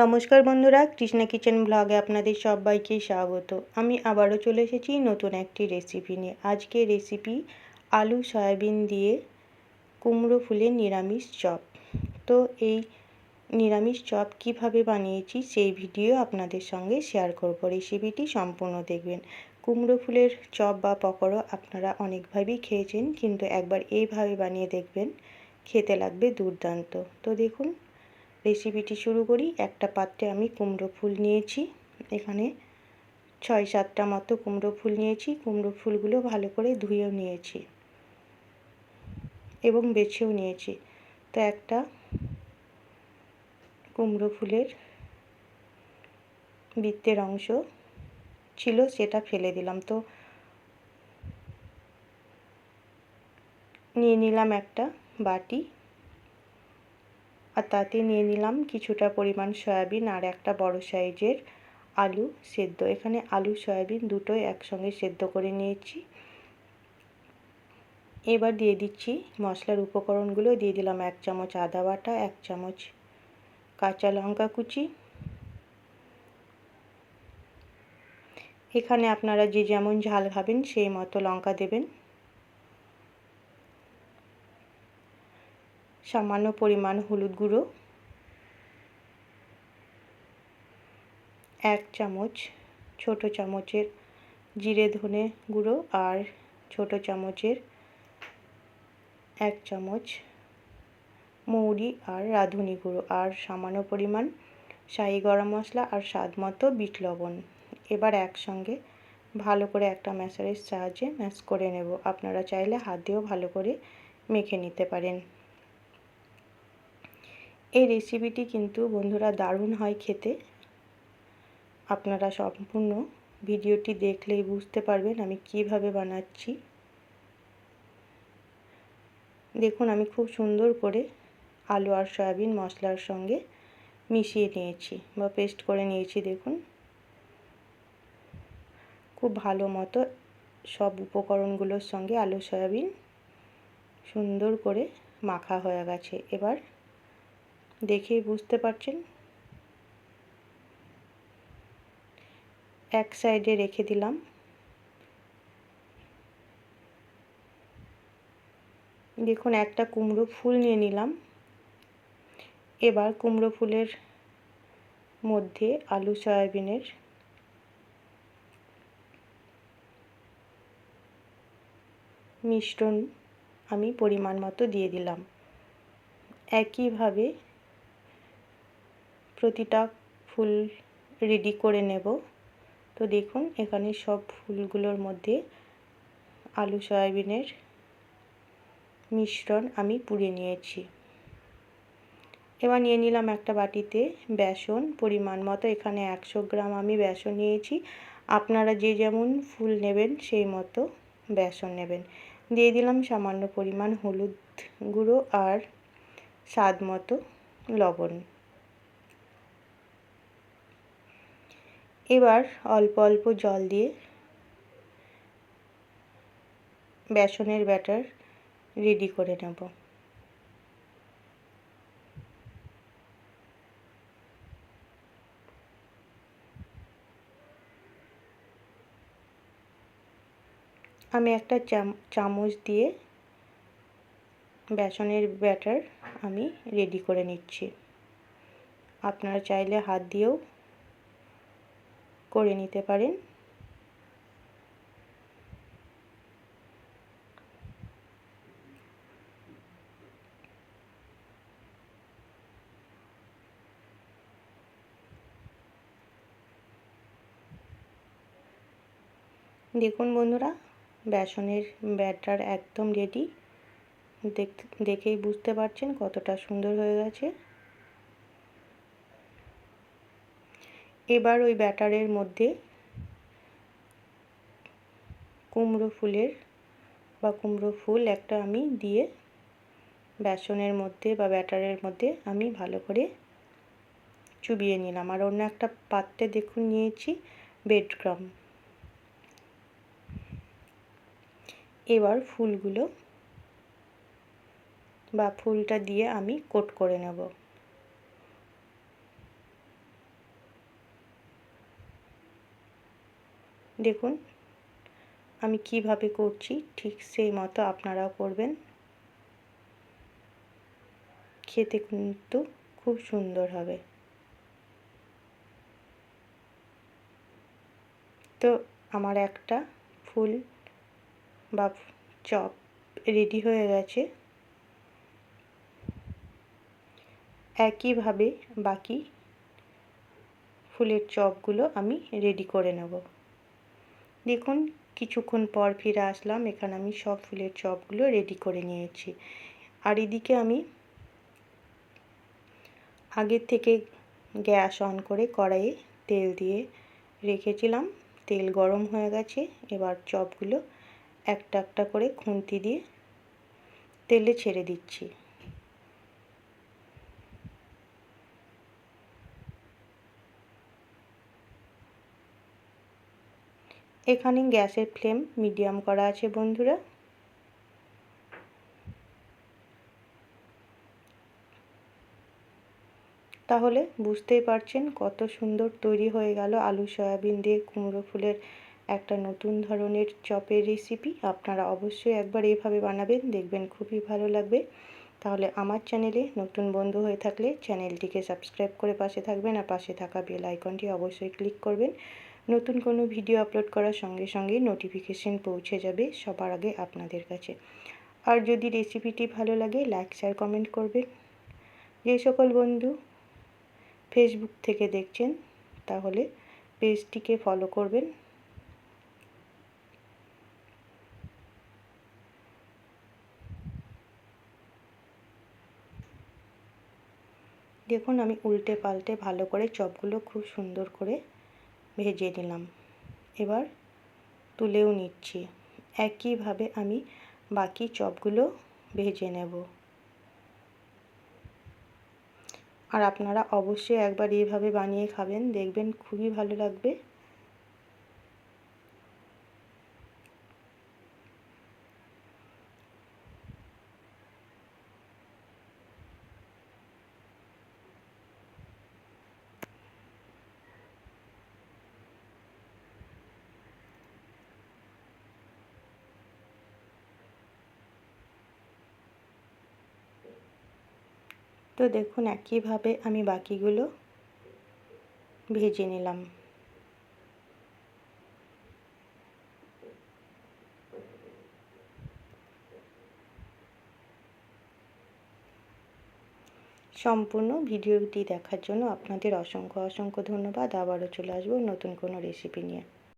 নমস্কার বন্ধুরা, কৃষ্ণা কিচেন ব্লগে আপনাদের সবাইকে স্বাগত। আমি আবারও চলে এসেছি নতুন একটি রেসিপি নিয়ে। আজকে রেসিপি আলু সয়াবিন দিয়ে কুমড়ো ফুলের নিরামিষ চপ। তো এই নিরামিষ চপ কীভাবে বানিয়েছি সেই ভিডিও আপনাদের সঙ্গে শেয়ার করব। রেসিপিটি সম্পূর্ণ দেখবেন। কুমড়ো ফুলের চপ বা পকোড়া আপনারা অনেকভাবেই খেয়েছেন, কিন্তু একবার এইভাবে বানিয়ে দেখবেন, খেতে লাগবে দুর্দান্ত। তো দেখুন রেসিপিটি শুরু করি। একটা পাত্রে আমি কুমড়ো ফুল নিয়েছি। এখানে ছয় সাতটা মতো কুমড়ো ফুল নিয়েছি। কুমড়ো ফুলগুলো ভালো করে ধুয়েও নিয়েছি এবং বেছেও নিয়েছি। তো একটা কুমড়ো ফুলের বৃত্তের অংশ ছিল, সেটা ফেলে দিলাম। তো নিয়ে নিলাম একটা বাটি। আর তাতে নিয়ে নিলাম কিছুটা পরিমাণ সয়াবিন আর একটা বড় সাইজের আলু সেদ্ধ। এখানে আলু, সয়াবিন দুটোই একসঙ্গে সেদ্ধ করে নিয়েছি। এবার দিয়ে দিচ্ছি মশলার উপকরণগুলো। দিয়ে দিলাম এক চামচ আদা বাটা, এক চামচ কাঁচা লঙ্কা কুচি। এখানে আপনারা যে যেমন ঝাল খাবেন সেই মতো লঙ্কা দেবেন। সামান্য পরিমাণ হলুদ গুঁড়ো, এক চামচ ছোট চামচের জিরে ধনে গুঁড়ো আর ছোট চামচের এক চামচ মৌরি আর রাঁধুনি গুঁড়ো আর সামান্য পরিমাণ শাহি গরম মশলা আর স্বাদ মতো বিট লবণ। এবার একসঙ্গে ভালো করে একটা ম্যাশারের সাহায্যে ম্যাশ করে নেব। আপনারা চাইলে হাত দিয়েও ভালো করে মেখে নিতে পারেন। এই রেসিপিটি কিন্তু বন্ধুরা দারুণ হয় খেতে। আপনারা সম্পূর্ণ ভিডিওটি দেখলেই বুঝতে পারবেন আমি কীভাবে বানাচ্ছি। দেখুন, আমি খুব সুন্দর করে আলু আর সয়াবিন মশলার সঙ্গে মিশিয়ে নিয়েছি বা পেস্ট করে নিয়েছি, দেখুন। খুব ভালো মতো সব উপকরণগুলোর সঙ্গে আলু, সয়াবিন সুন্দর করে মাখা হয়ে গেছে। এবার দেখেই বুঝতে পারছেন? এক সাইডে রেখে দিলাম। দেখুন, একটা কুমড়ো ফুল নিয়ে নিলাম। এবার কুমড়ো ফুলের মধ্যে আলু, সয়াবিনের মিশ্রণ আমি পরিমাণ মতো দিয়ে দিলাম। একইভাবে প্রতিটা ফুল রেডি করে নেব। তো দেখুন, এখানে সব ফুলগুলোর মধ্যে আলু, সয়াবিনের মিশ্রণ আমি পুড়ে নিয়েছি। এবার নিয়ে নিলাম একটা বাটিতে বেসন, পরিমাণ মতো। এখানে একশো গ্রাম আমি বেসন নিয়েছি। আপনারা যে যেমন ফুল নেবেন, সেই মতো বেসন নেবেন। দিয়ে দিলাম সামান্য পরিমাণ হলুদ গুঁড়ো আর স্বাদ মতো লবণ। এবার অল্প অল্প জল দিয়ে বেসনের ব্যাটার রেডি করে নেব। আমি একটা চামচ দিয়ে বেসনের ব্যাটার আমি রেডি করে নিচ্ছি। আপনারা চাইলে হাত দিয়েও করে নিতে পারেন। দেখুন বন্ধুরা, বেসনের ব্যাটার একদম রেডি দেখেই বুঝতে পারছেন কতটা সুন্দর হয়ে গেছে। এবার ওই ব্যাটারের মধ্যে কুমড়ো ফুলের বা কুমড়ো ফুল একটা আমি দিয়ে বেসনের মধ্যে বা ব্যাটারের মধ্যে আমি ভালো করে চুবিয়ে নিলাম। আর অন্য একটা পাত্রে দেখুন নিয়েছি বেডক্রাম এবার ফুলগুলো বা ফুলটা দিয়ে আমি কোট করে নেব। দেখুন, আমি কীভাবে করছি, ঠিক সেই মতো আপনারাও করবেন। খেতে কিন্তু খুব সুন্দর হবে। তো আমার একটা ফুল বা চপ রেডি হয়ে গেছে। একইভাবে বাকি ফুলের চপগুলো আমি রেডি করে নেব। দেখুন, কিছুক্ষণ পর ফিরে আসলাম। এখানে আমি সব ফুলের চপগুলো রেডি করে নিয়েছি। আর এদিকে আমি আগের থেকে গ্যাস অন করে কড়াইয়ে তেল দিয়ে রেখেছিলাম। তেল গরম হয়ে গেছে। এবার চপগুলো একটা একটা করে খুন্তি দিয়ে তেলে ছেড়ে দিচ্ছি। এখানে গ্যাসের ফ্লেম মিডিয়াম করা আছে, বন্ধুরা। তাহলে বুঝতেই পারছেন কত সুন্দর তৈরি হয়ে গেল আলু, সয়াবিন দিয়ে কুমড়ো ফুলের একটা নতুন ধরনের চপের রেসিপি আপনারা অবশ্যই একবার এইভাবে বানাবেন, দেখবেন খুবই ভালো লাগবে। তাহলে আমার চ্যানেলে নতুন বন্ধু হয়ে থাকলে চ্যানেলটিকে সাবস্ক্রাইব করে পাশে থাকবেন আর পাশে থাকা বেল আইকনটি অবশ্যই ক্লিক করবেন। নতুন কোনো ভিডিও আপলোড করার সঙ্গে সঙ্গে নোটিফিকেশন পৌঁছে যাবে সবার আগে আপনাদের কাছে। আর যদি রেসিপিটি ভালো লাগে লাইক শেয়ার কমেন্ট করবেন যে সকল বন্ধু ফেসবুক থেকে দেখছেন, তাহলে পেজটিকে ফলো করবেন। দেখুন, আমি উল্টে পাল্টে ভালো করে চপগুলো খুব সুন্দর করে ভেজে নিলাম। এবার তুলেও নিচ্ছি। একইভাবে আমি বাকি চপগুলো ভেজে নেব। আর আপনারা অবশ্যই একবার এইভাবে বানিয়ে খাবেন, দেখবেন খুবই ভালো লাগবে। তো দেখুন একইভাবে আমি বাকিগুলো ভেজে নিলাম। সম্পূর্ণ ভিডিওটি দেখার জন্য আপনাদের অসংখ্য অসংখ্য ধন্যবাদ। আবারও চলে আসব নতুন কোনো রেসিপি নিয়ে।